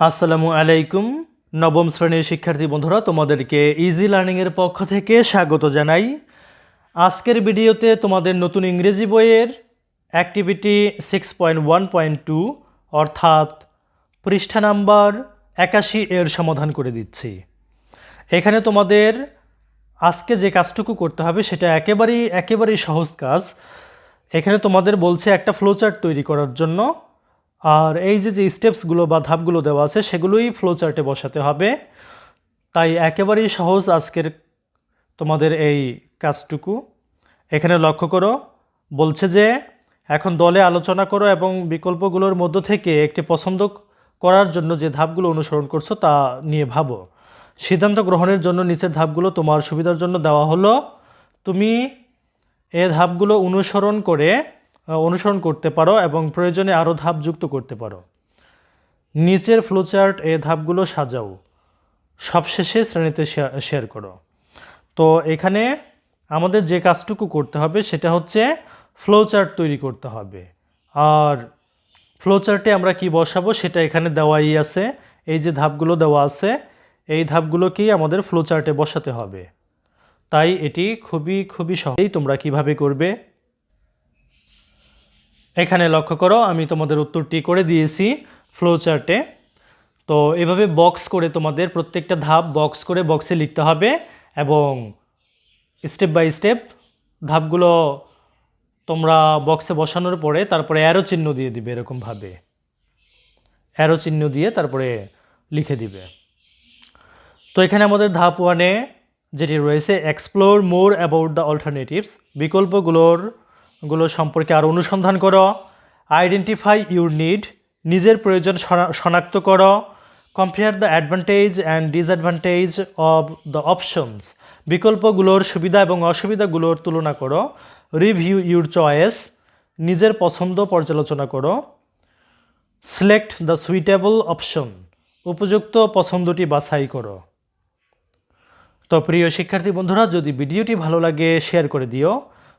আসসালামু আলাইকুম, নবম শ্রেণির শিক্ষার্থী বন্ধুরা, তোমাদেরকে ইজি লার্নিংয়ের পক্ষ থেকে স্বাগত জানাই। আজকের ভিডিওতে তোমাদের নতুন ইংরেজি বইয়ের activity six point one point two অর্থাৎ পৃষ্ঠা নাম্বার একাশি এর সমাধান করে দিচ্ছি। এখানে তোমাদের আজকে যে কাজটুকু করতে হবে, সেটা একেবারেই একেবারেই সহজ কাজ। এখানে তোমাদের বলছে একটা ফ্লোচার্ট তৈরি করার জন্য। আর এই যে যে স্টেপসগুলো বা ধাপগুলো দেওয়া আছে, সেগুলোই ফ্লোচার্টে বসাতে হবে। তাই একেবারেই সহজ আজকের তোমাদের এই কাজটুকু। এখানে লক্ষ্য করো, বলছে যে, এখন দলে আলোচনা করো এবং বিকল্পগুলোর মধ্য থেকে একটি পছন্দ করার জন্য যে ধাপগুলো অনুসরণ করছ তা নিয়ে ভাবো। সিদ্ধান্ত গ্রহণের জন্য নিচের ধাপগুলো তোমার সুবিধার জন্য দেওয়া হলো। তুমি এ ধাপগুলো অনুসরণ করে অনুসরণ করতে পারো এবং প্রয়োজনে আরও ধাপ যুক্ত করতে পারো। নিচের ফ্লোচার্ট এ ধাপগুলো সাজাও। সবশেষে শ্রেণীতে শেয়ার- করো। তো এখানে আমাদের যে কাজটুকু করতে হবে সেটা হচ্ছে ফ্লোচার্ট তৈরি করতে হবে। আর ফ্লোচার্টে আমরা কি বসাবো সেটা এখানে দেওয়াই আছে। এই যে ধাপগুলো দেওয়া আছে, এই ধাপগুলোকেই আমাদের ফ্লোচার্টে বসাতে হবে। তাই এটি খুবই খুবই সহজেই তোমরা কীভাবে করবে এখানে লক্ষ্য করো, আমি তোমাদের উত্তরটি করে দিয়েছি ফ্লো চার্টে তো এভাবে বক্স করে তোমাদের প্রত্যেকটা ধাপ বক্স করে বক্সে লিখতে হবে এবং স্টেপ বাই স্টেপ ধাপগুলো তোমরা বক্সে বসানোর পরে তারপরে অ্যারো চিহ্ন দিয়ে দিবে এরকমভাবে। অ্যারো চিহ্ন দিয়ে তারপরে লিখে দিবে। তো এখানে আমাদের ধাপ ওয়ানে যেটি রয়েছে explore more about the alternatives বিকল্পগুলোর গুলো সম্পর্কে আরও অনুসন্ধান করো। আইডেন্টিফাই ইউর নিড নিজের প্রয়োজন শনা- শনাক্ত করো। Compare the advantage and disadvantage of the options বিকল্পগুলোর সুবিধা এবং অসুবিধাগুলোর তুলনা করো। রিভিউ ইউর চয়েস নিজের পছন্দ পর্যালোচনা করো। সিলেক্ট দ্য সুইটেবল অপশন উপযুক্ত পছন্দটি বাছাই করো। তো প্রিয় শিক্ষার্থী বন্ধুরা, যদি ভিডিওটি ভালো লাগে শেয়ার করে দিও।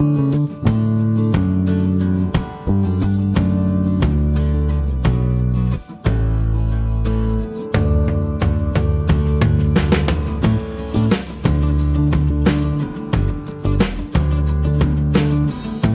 you